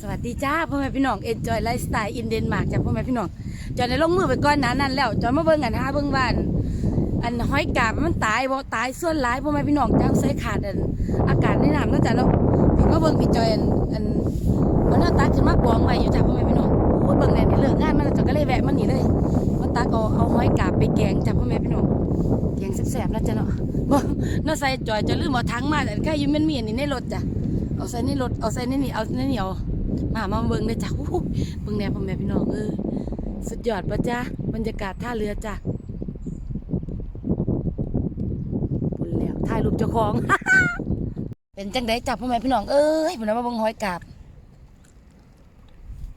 สวัสดีจ้าพ่อแม่พี่น้อง Enjoy Lifestyle in Denmark จ้าพ่อแม่พี่น้องจอยในลงมือไปก่อนหนานั้นแล้วจอยมาเบิ่งกันหาเบิ่งบ้านอันห้อยกาบมันตายบ่ตายส่วนหลายพ่อแม่พี่น้องจ้าใส่ขาดอันอากาศในน้ำเนาะจ้ะเนาะพี่มาเบิ่งพี่จอยอันอันมันน่าตักขึ้นมากองไว้อยู่จ้าพ่อแม่พี่น้องโอ้ยเบิ่งแน่นี่เลิกงานมาแล้วจอยก็เลยแวะมันนี่เลยมาตักเอาเอาห้อยกาบไปแกงจ้าพ่อแม่พี่น้องแกงแซ่บๆนะจ้ะเนาะบ่เนาะใส่จอยจะลืมเอาถังมาแต่ก็ยังมันมีอันนี้ในรถจ้ะเอาใส่ในรถเอาใส่ในนี่เอาในนี่เอา มามาเบิ่งเลยจ้ะอู้หูเบิ่งแนวพ่อแม่พี่น้องเออสุดยอดปะจ้ะบรรยากาศท่าเรือจ้ะบุญแล้วถ่ายรูปเจ้าของ เป็นจังไดจ้ะพ่อแม่พี่น้องเอ้ยผมนำมาเบิ่งหอยกาบ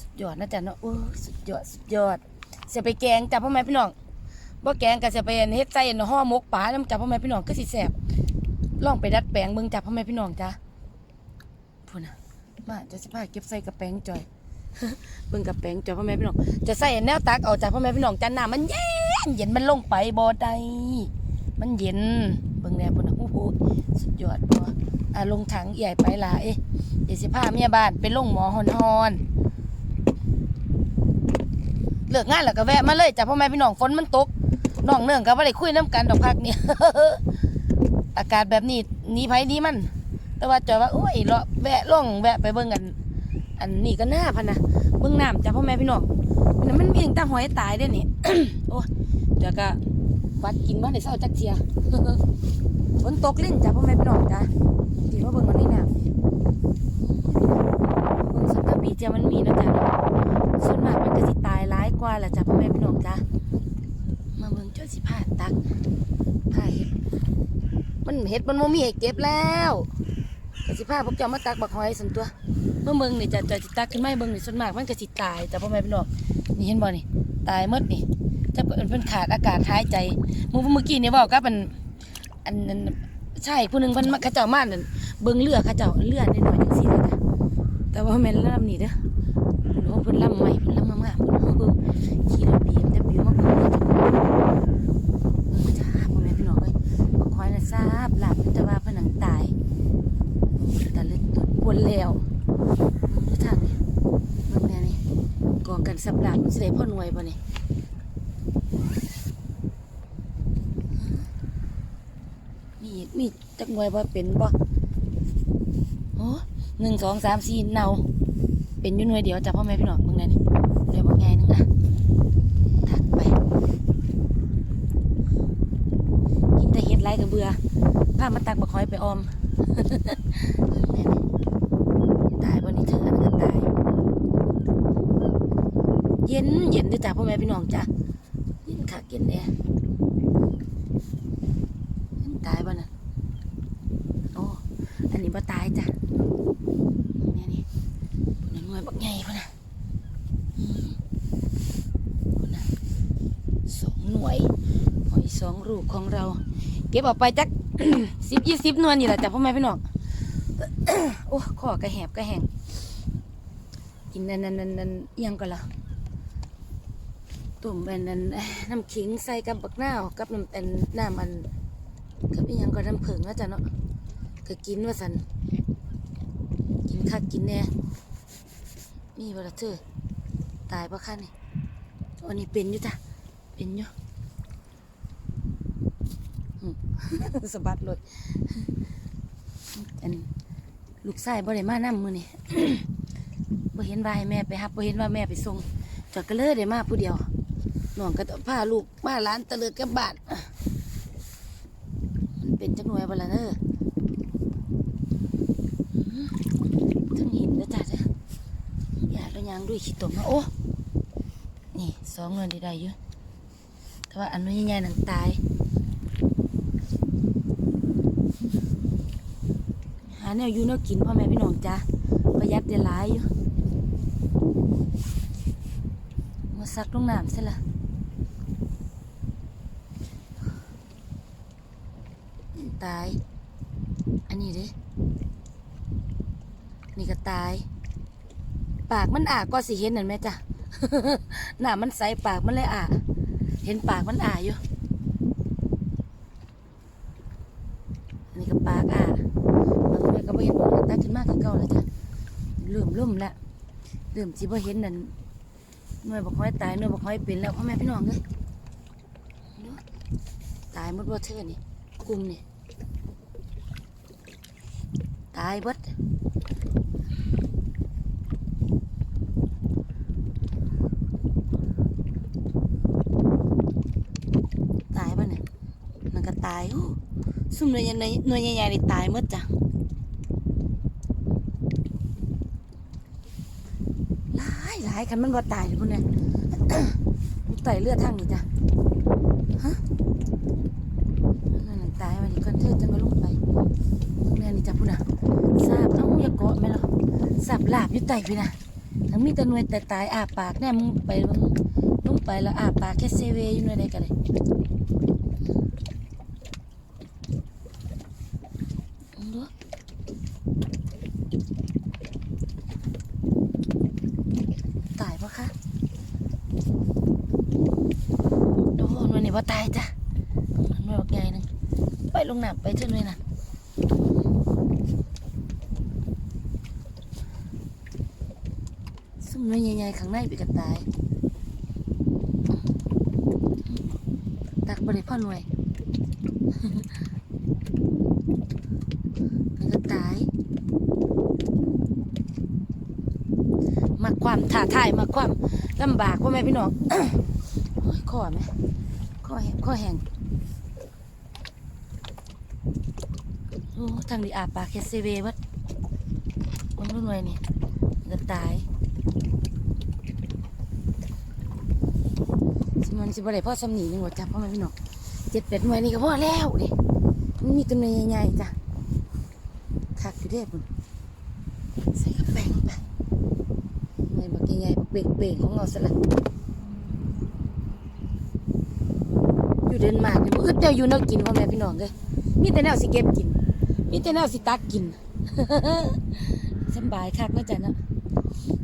สุดยอดนะจ๊ะเนาะโอ้สุดยอดสุดยอดเสียไปแกงจ้ะพ่อแม่พี่น้องบ่แกงก็เสียไปเฮ็ดใส่ห่อหมกปลาน้ำจ้ะพ่อแม่พี่น้องก็สิแซ่บลองไปดัดแปลงเบิ่งจ้ะพ่อแม่พี่น้องจ้ะ มาจะสิพาเก็บใส่กระแป้งจอยเบิ่งกระแป้งจอยพ่อแม่พี่น้องจะใส่แนวตักเอาจากพ่อแม่พี่น้องจันหน้ำมันเย็นเย็นมันลงไปบ่ได้มันเย็นเบิ่งแนวพุ่นน่ะโอ้โหสุดยอดบ่อะลงถังใหญ่ไปละเอ๊ะเดี๋ยวสิพาเมียบ้านไปลงหมอฮอนๆเลิกงานแล้วก็แวะมาเลยจ้ะพ่อแม่พี่น้องฝนมันตกน้องเนื่องก็บ่ได้คุยน้ำกันดอกพักเนี่ยอากาศแบบนี้หนีไผหนีมัน แต่ว่าจอยว่าโอ้ยเลาะแวะล่องแวะไปเบิ่งกัน อันนี้ก็น่าพันนะเบิ่งน้ำจ้ะพ่อแม่พี่น้องมันมันมีตั้งต่หอยตายได้อนี่โอ้เดี๋ยวก็วัดกินมานในเศร้าจักเทียฝนตกลิ้นจ้ะพ่อแม่พี่น้องจ้ะที่ว่าเบิ่งมันนี่น้ำเบิ่งสัตว์ปีเทียมันมีนะจ๊ะเนาส่วนมากมันก็สิตายร้ายกว่าแหละจ้ะพ่อแม่พี่น้องจ้ะมาเบิ่งจ้าสิผ่าตักผ่าเห็ดมันเห็ดมันบ่มีให้เก็บแล้ว สิพาพวกเจ้ามาตักบักหอยสันตัวเมื่อเบิ่งนี่จะจะสิตักขึ้นมาให้เบิ่งนี่ส่วนมากมันก็สิตายแต่พ่อแม่พี่น้องนี่เห็นบ่นี่ตายมดนี่จะเพิ่นขาดอากาศหายใจเมื่อเมื่อกี้นี่บอกกับอันอันนั้นใช่ผู้หนึ่งเพิ่นมาขาเจ้ามานั่นเบิ่งเรือเขาเจ้าเรือนิดหน่อยจังซี่เลยจ้ะแต่ว่าแม่นลำนี่เด้อเพิ่นโอ้เพิ่นลำใหม่เพิ่นลำงามๆเพิ่นเออขี่รถบีมจะบิวมาเบิ่งเลยจ้ะเออจ้าพ่อแม่พี่น้องเอ้ยบักหอยน่ะทราบหลับแต่ว่าเพิ่นหนังตาย แต่เล็กต้นป วนแล้วนี่ทางนี้เบิ่งแน่นี่ก่อกันสับหลาบมันสิได้พ่อหน่วยบ่เนี่ยมีอีกมีจักหน่วยบ่เป็นบ่โอ้หนึ่งสองสามสี่เนาเป็นอยู่หน่วยเดียวจ้ะพ่อแม่พี่น้องเบิ่งแน่นี่หน่วยบ่ไงนึงอะถักไปกินแต่เห็ดไรก็เบื่อพามาตักบักหอยไปออม ตายวันนี้เธออันก็ตาย เย็นเย็น ด้วยจ้ะพ่อแม่พี่น้องจ้ะเย็นคักเย็นแน่ตายบ่น่ะโอ้ อันนี้บ่ตายจ้ะนี่นี่พุ่นน่ะหน่วยบักใหญ่พุ่นน่ะพุ่นน่ะสองหน่วยหอยสองลูกของเรา เก็บออกไปจักสิบยี่สิบนวยนี่แหละจ้ะพ่อแม่พี่น้องโอ้ขอกระแหบกระแหงกินนั่นนั่นนั่นนั่นอิหยังก็ละ ตุ่มเป็นนั่นน้ำขิงใส่กับบักหน้ากับน้ำเป็นน้ำมันกับอิหยังก็น้ำผึ้งแล้วจ้ะเนาะก็กินว่าสันกินคักกินแน่มีบละเธอตายปะคะนี่อันนี้เป็นอยู่จ้ะเป็นอยู่สะบัดเลยอันลูกชายบ่ได้มาน้ำมือนี้บ่เห็นว่าให้แม่ไปรับบ่เห็นว่าแม่ไปส่งจอยก็เลยได้มาผู้เดียว น้องก็ต้องพาลูกมาหลานตะเลิดกับบานมันเป็นจักหน่วยบ่ล่ะเด้ออื้อถึงหินแล้วจ้ะจ้ะอย่าแล้วยางด้วยขี้ตมนะโอ้ นี่สองหน่วยได้ๆอยู่แต่ว่าอันนู้นใหญ่ๆนั่นตายหาแนวอยู่แนวกินพ่อแม่พี่น้องจ้าประหยัดได้หลายอยู่มาซักลงน้ำใช่ละ ตาย อันนี้เด้นี่ก็ตาย ปากมันอ่าก็สิเห็นนั่นไหมจ้ะหน้ามันใสปากมันเลยอ่าเห็นปากมันอ่าอยู่อันนี้ก็ปากอาบางทีก็บ่เห็นมันตักขึ้นมากคือเก่าแล้วจ้ะเริ่มล่มล้วเริ่มสิบ่เห็นนั่นหน่วยบ่ค่อยตายหน่วยบ่ค่อยเป็นแล้วพ่อแม่พี่น้องเอ้ยตายมดบ่เธอนี่กลุ่มนี่ ตายเบิดตายบ่เนี่ยมันก็ตายโอ้ซุ่มหน่วยใหญ่หน่วยใหญ่ๆนี่ตายหมดจ้ะหลายหลายคันมันบ่ตายเลยพุ่นเนี่ยไตเลือดทางนี้จ้ะฮะายวันนี้ก่อนเธอจังก็ลงไปแม่นี่จะพูดนะสาบเอ้าอย่าเกาะแม่หรอสาบลาบอยู่ไตพี่นะทั้งมีแต่หน่วยแต่ตายอาปากแน่มึงไปมึงลงไปแล้วอาปากแค่เซเวอยู่ในใดกันเลยมึงดู ตายปะคะโดนวันนี้ว่าตายจ้ะมันไม่บอกไงนึงไปลงน้ำไปเท่านั้นนะซุ่ม น้อยใหญ่ๆข้างในไปกันตาย ตักบริพ่อหน่วยมันก็ตาย มาความท้าทายมาความลำบากพ่อแม่พี่น้องข้อไหมข้อแห้งข้อแห้งโอ้ทางนี้อาปากแคสเซเววัดมันรุ่นไว้นี่จะตายสิ มันสิบ่ได้พ่อสำนีนึงว่าจับพ่อแม่พี่น้องเจ็ดเป็ดหน่วยนี่ก็พอแล้วดิมันมีตัวหน่วยใหญ่ๆจ้ะคักอยู่เด้พุ่นใส่กระแป้งไปไงบักใหญ่ๆบักเบ่งๆของเราสละอยู่เดนมาร์กนี่มืดเดียวอยู่แนวกินพ่อแม่พี่น้องเลยมีแต่แนวสิเก็บกิน มีแต่แนวสิตักกินสบายคักนะจ๊ะเนาะ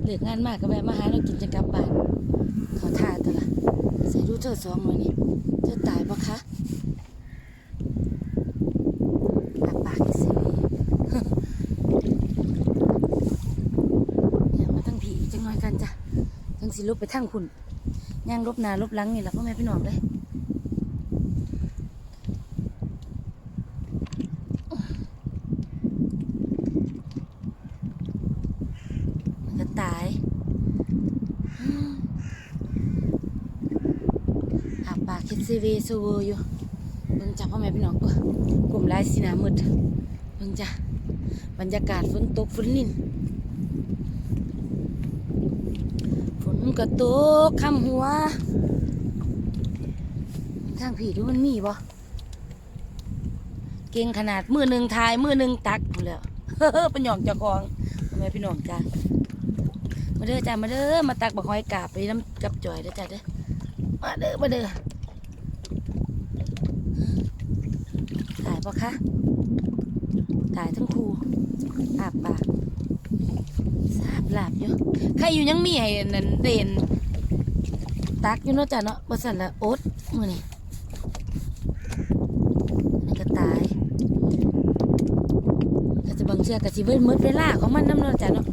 เลิกงานมากก็แวะมาหาเรากินจะกลับบ้านขาท่าตัวละ ใส่ดูเธอสองมือนี่เธอตายปะคะปากปากสิอย่ามาทั้งผีจังน้อยกันจ้ะทั้งสิลุกไปทั้งคุณย่างลบหนาลบหลังนี่แหละพ่อแม่พี่น้องเลยมันก็ตายอืมอา ซีวีซูเวอยู่เบิ่งจ้ะพ่อแม่พี่น้องเออกลุ่มลายสีหนามืดเบิ่งจ้ะบรรยากาศฝนตกฝนลินฝนก็ตกคำหัวทางผีดูมันมีบ่เก่งขนาดมือหนึ่งทายมือหนึ่งตักพู้นแล้วเป็นหย่องเจ้าของทำไมพี่น้องจ้ามาเด้อจ้ามาเด้อมาตักบักหอยกาบไปน้ำกับจ่อยเด้อจ้าเด้อมาเด้อมาเด้อตาย ปะคะตายทั้งคู่อาบปากสาบหลับอยู่ใครอยู่ยังมีให้นั่นเด่นตักอยู่เนาะจ้ะเนาะบ่สั่นละโอ๊ตมือนี้นี่ก็ตายก็จะบางเชือกก็สิเบิดหมดเวลาของมันน้ำเนาะจ้ะเนาะ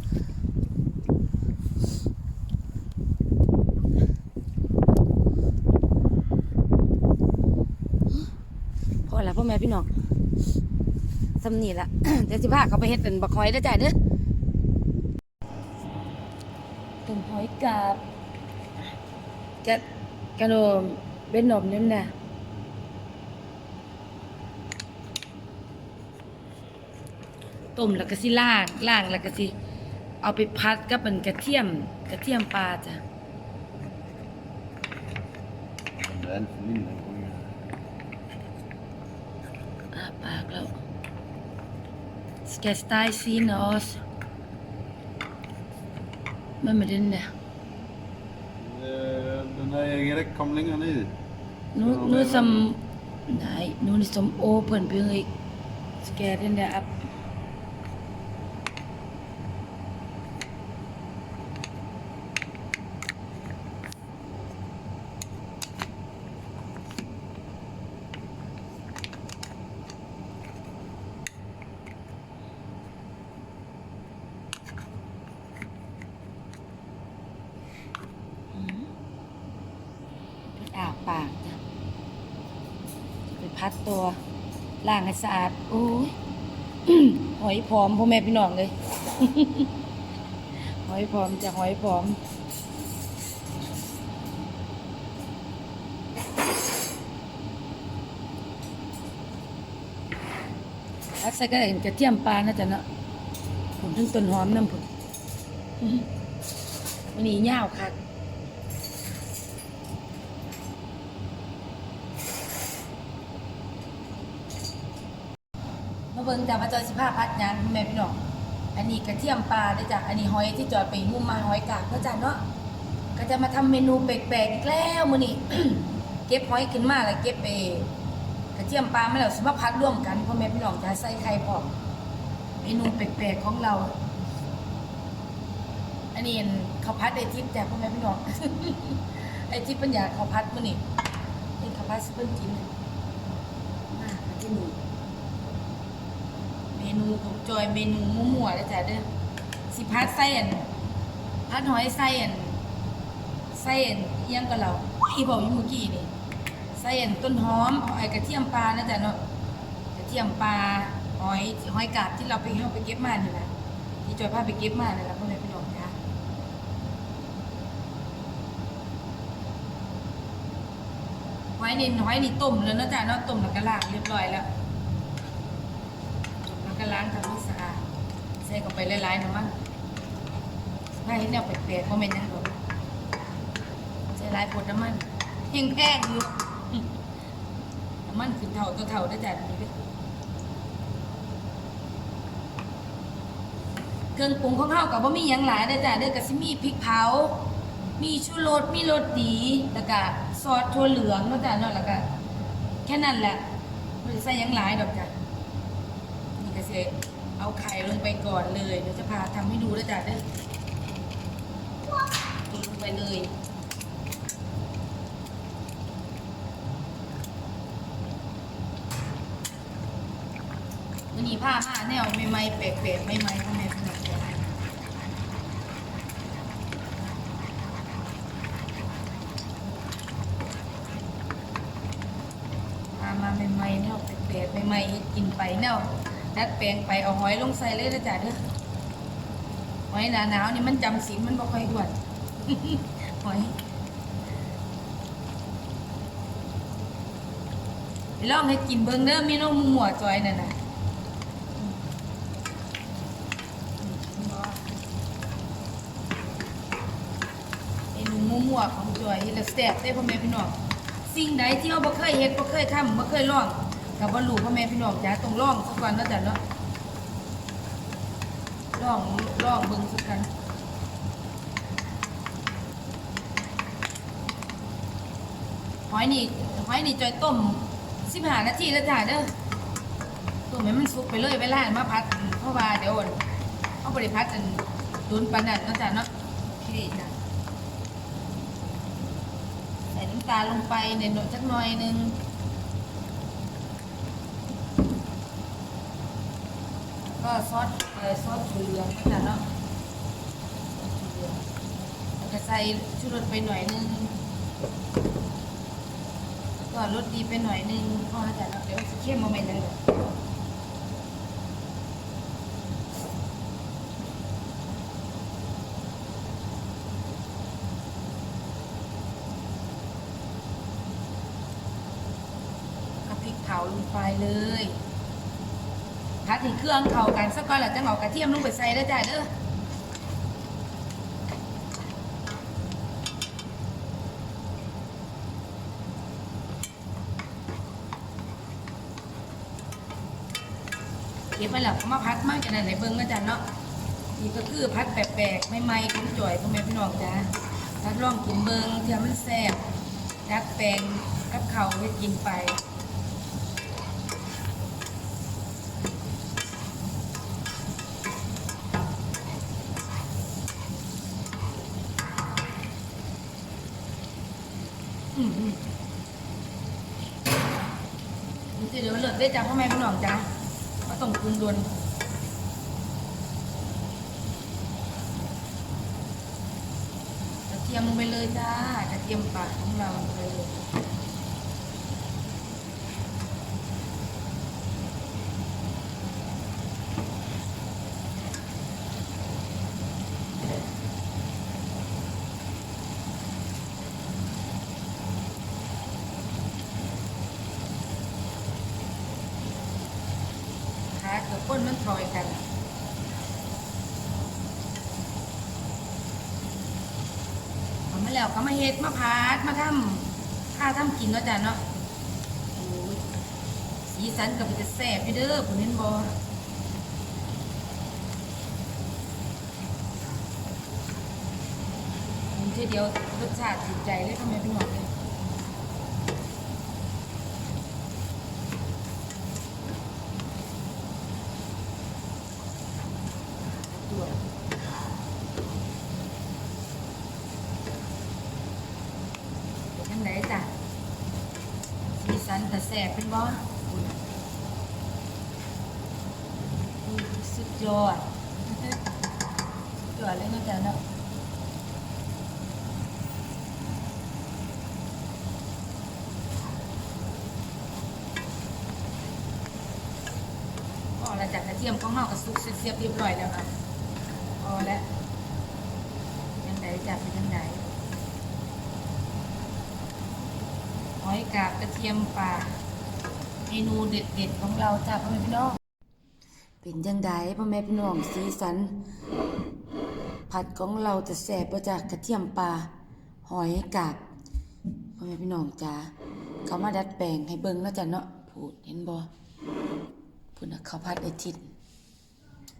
พอแล้วพ่อแม่พี่น้อง สำนีละเดี๋ยวสิพาเขาไปเฮ็ดเป็นบักหอยเด้อจ้ะเด้อต้มหอยกาบกะกระโดมเป็นหนมนี่นะต้มแล้วก็สิล่างล่างแล้วก็สิเอาไปพัดกับเป็นกระเทียมกระเทียมปลาจ้ะ Den försvinner. อาปากแล้ว สแกสไตซีนอสมันไม่ได้เนี่ย Eh, Den där Erik kom längre ner. นูนูซัมไหนนูนี่ซัมโอเพิ่นเพิ่งอีกสแกนเนี่ยอัพ ปากจ้ะไปพั ดตัวล้างให้สะอาดโอ้ยหอยพร้อมพ่อแม่พี่น้องเลย หอยพร้อมจะหอยพร้อมอักใส่ก็เห็นกระเทียมปลานะจ๊ะเนาะผมถึงต้นหอมน้ำผุนอื้อหือวันนี้ยาวคัก เบิ่งจากมาจอยสิผ้าพัดหยังแม่พี่น้องอันนี้กระเทียมปลาได้จ้ะอันนี้หอยที่จอยไปงุ่มมาหอยกากเนาะจ้ะเนาะก็จะมาทำเมนูแปลกๆอีกแล้วมื้อนี้ เก็บหอยขึ้นมาแล้วเก็บไปกระเทียมปลามาแล้วสิมาพัดร่วมกันพ่อแม่พี่น้องจะใส่ไข่พร้อมเมนูแปลกๆของเรา อันนี้เขาพัดไอทิพย์จ้ะพ่อแม่พี่น้องไอทิพย์ปัญญากข้าพัดมื้อนี้เป็นขาพัดซิเปิ้ลกินมามาที่หนูเม นูของจอยเมนูมั่วๆเลยจ้ะเด้อสิพัดไส้อันพัดหอยไส้อันไส้อันเอียงกับเราอีบอกอยู่เมื่อกี้นี่ใส่อันต้นหอมเอาไอกระเทียมปลานะจ๊ะเนาะกระเทียมปลาหอยหอยกาบที่เราไปเอาไปเก็บมานี่แหละที่จอยพาไปเก็บมานี่แหละพ่อแม่พี่น้องจ้าหอยนี่หอยนี่ต้มแล้วนะจ๊ะเนาะต้มแล้วก็ล้างเรียบร้อยแล้ว ล้างทำให้สะอาดใส่เข้าไปหลายๆนะมั้งถ้าเห็นแนวแปลกๆก็ไม่นหยังหรอกใส่หลายปวดน้ำมันยังแพงอยู่น้ำมันขึ้นเท่าตัวเท่าได้จ้ะนี่เด้เครื่องปรุงของเฮากับว่ามียังหลายได้จ้ะเด้อก็สิมีพริกเผา มีชูรสมีรสดี แล้วก็ซอสถั่วเหลืองนะจ้ะเนาะแล้วก็แค่นั้นแหละไม่ใส่ยังหลายดอกจ้ะ เอาไข่ลงไปก่อนเลยเดี๋ยวจะพาทำให้ดูแล้วจ้ะเด้อลงไปเลยวันนี้ผ้าผ้าแนวใหม่ๆแปลกๆใหม่ๆพ่อแม่พี่น้องจ้ะพามาใหม่ๆแนวแปลกๆใหม่ๆกินไปแนว ดัดแปลงไปเอาหอยลงใส่เลยนะจ๊ะเด้อหอยหนาหนาวนี่มันจำศีลมันบ่ค่อยอ้วนหอยไปลองให้กินเบิ่งเด้อมีน้องหมัวจอยนั่นน่ะเมนูมั่วๆของจอยเฮ็ดแล้วแซ่บได้พ่อแม่พี่น้องสิ่งใดที่เราบ่เคยเฮ็ดบ่เคยทำบ่เคยลอง ก็บ่รู้พ่อแม่พี่น้องจ้าต้องลองสักวันเนาะจ้ะเนาะลองลองเบิ่งสักกันหอยนี่หอยนี่จอยต้ม15นาทีแล้วจ้ะเด้อต้มให้มันสุกไปเลยเวลามาพัดเพราะว่าเดี๋ยวเอาบ่ได้พัดอันโดนปานนั้นนะจ้ะเนาะโอเคจ้ะใส่น้ำตาลลงไปในหน่อยสักหน่อยนึง ก็ซอสเอ่อซอสถั่วเหลืองนะเนาะเหลืองแล้วก็ใส่ชูรสไปหน่อยนึงแล้วก็รสดีไปหน่อยนึงพอจ๊ะเนาะเดี๋ยวเข้มมาไม่เลยก็พริกเผาลงไปเลย ดถึงเครื่องเข้ากันสักก่อนแล้วจะเอากระเทียมลงไปใส่แล้วจ้ะเด้อเก็บไปแล้วก็มาพัดมากกันไหนเบิ้งนะจ๊ะเนาะนี่ก็คือพัดแปลกๆใหม่ๆของจ่อยพ่อแม่พี่น้องจ้าพัดลองกินเบิ้งเทียมมันแซ่บดัดแปลงกับเขาให้กินไป สิเดี๋ยวเลิศได้จ้าพ่อแม่พี่น้องจ้ามาส่งกรุงดวนกระเทียมลงไปเลยจ้ากระเทียมป่าของเราลงไปเลยขาเกือบก้นมันทอยกัน เอา มาแล้วก็มาเฮ็ดมาพาดมาทำข้าทำกินเนาะจ้ะเนาะสีสันกับจะแสบอยู่เด้อผมเห็นบ่ผมทีเดียวรสชาติถูกใจเลยทำไมพี่หมอเลยตัวเป็นจังไดจ้ะ สันแต่แซ่บเป็นบ่คุณอุ้ยสุดยอดสุดยอดเลยนะจ้ะเนาะพอแล้วจากกระเทียมของเราก็สุกเสียบเรียบร้อยแล้วครับพอแล้วยังไงจับเป็นยังไงหอย กาบกระเทียมป่าเมนูเด็ดๆของเราจ้าพ่อแม่พี่น้องเป็นยังไงพ่อแม่พี่น้องสีสัน ผัดของเราจะแสบมาจากกระเทียมปลาหอยกาบพ่อแม่พี่น้องจ้าเขามาดัดแปลงให้เบิ่งแล้วจ้ะเนาะพูดเห็นบ่พุ่นน่ะข้าวผัดไอทิด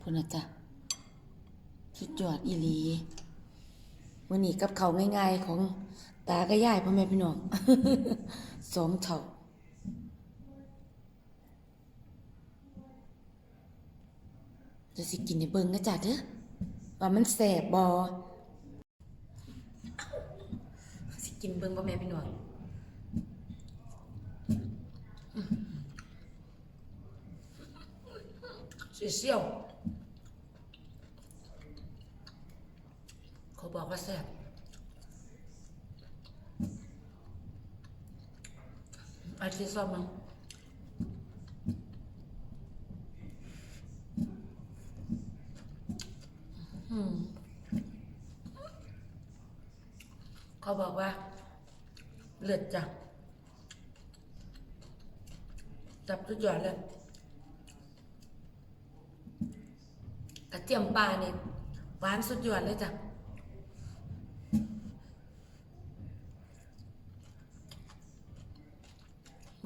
พุ่นนะจ้ะสุดยอดอีหลีวันนี้กับเขาง่ายๆของตากับยายพ่อแม่พี่น้อง สองเถ่าจะสิกินในเบิงนะจ๊ะเด้อว่ามันแสบบ่สิกินเบิงพ่อแม่พี่น้องเซี่ยวเขาบอกว่าแซ่บ ไอ้ที่ชอบมั้งอืมเขาบอกว่า เลือดจับ จับทุกอย่างเลยกระเทียมปลาเนี่ยหวานสุดยอดเลยจ้ะ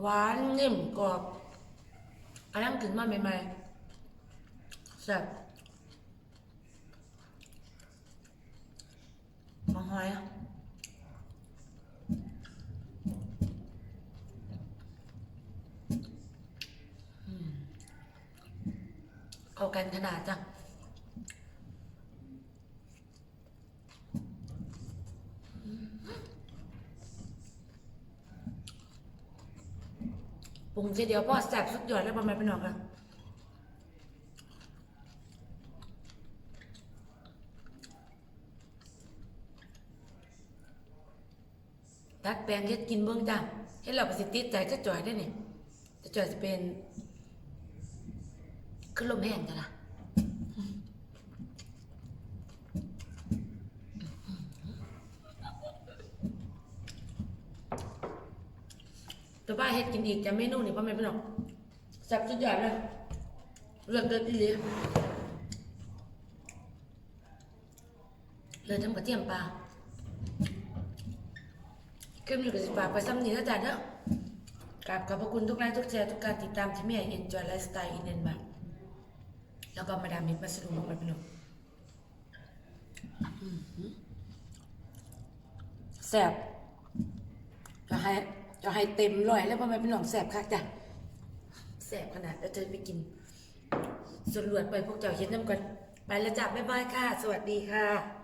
หวานนิ่มกรอบอันนั้นขึ้นมาใหม่ๆแซ่บมาหอยอะอืมเขากันขนาดจ้ะ ปรุงทีเดียวพ่อแสบสุดยอดแล้วประมาณเป็นหนอกอะตักแปลงเฮ็ดกินเบื้องจ้าเฮ็ดเราประสิทธิใจก็จ่อยได้นี่แต่จ่อยจะเป็นขึ้นลมแห้งจ้ะล่ะ แต่ว่าเฮ็ดกินอีกจะเมนูนี่พ่อแม่พี่น้องแซ่บสุดยอดเลยเลิศเลิศอีหลีเลยทำกระเทียมปลาคลิปนี้ก็สิฝากไปซ้ำนี้แล้วจ้ะเนาะกราบขอบพระคุณทุกไลค์ทุกแชร์ทุกการติดตามที่แม่เอ็นจอยไลฟ์สไตล์อินเดนมาแล้วก็มาดามมิตรมาสรุปมาเป็นหนุ่มแซ่บจะให้ จะให้เต็มร้อยแล้วพ่อแม่พี่น้องแสบคักจ้ะแสบขนาดแล้วจะไปกินส่วนรวดไปพวกเจ้าเฮ็ดน้ำกันไปแล้วจ้ะบ๊ายบายค่ะ สวัสดีค่ะ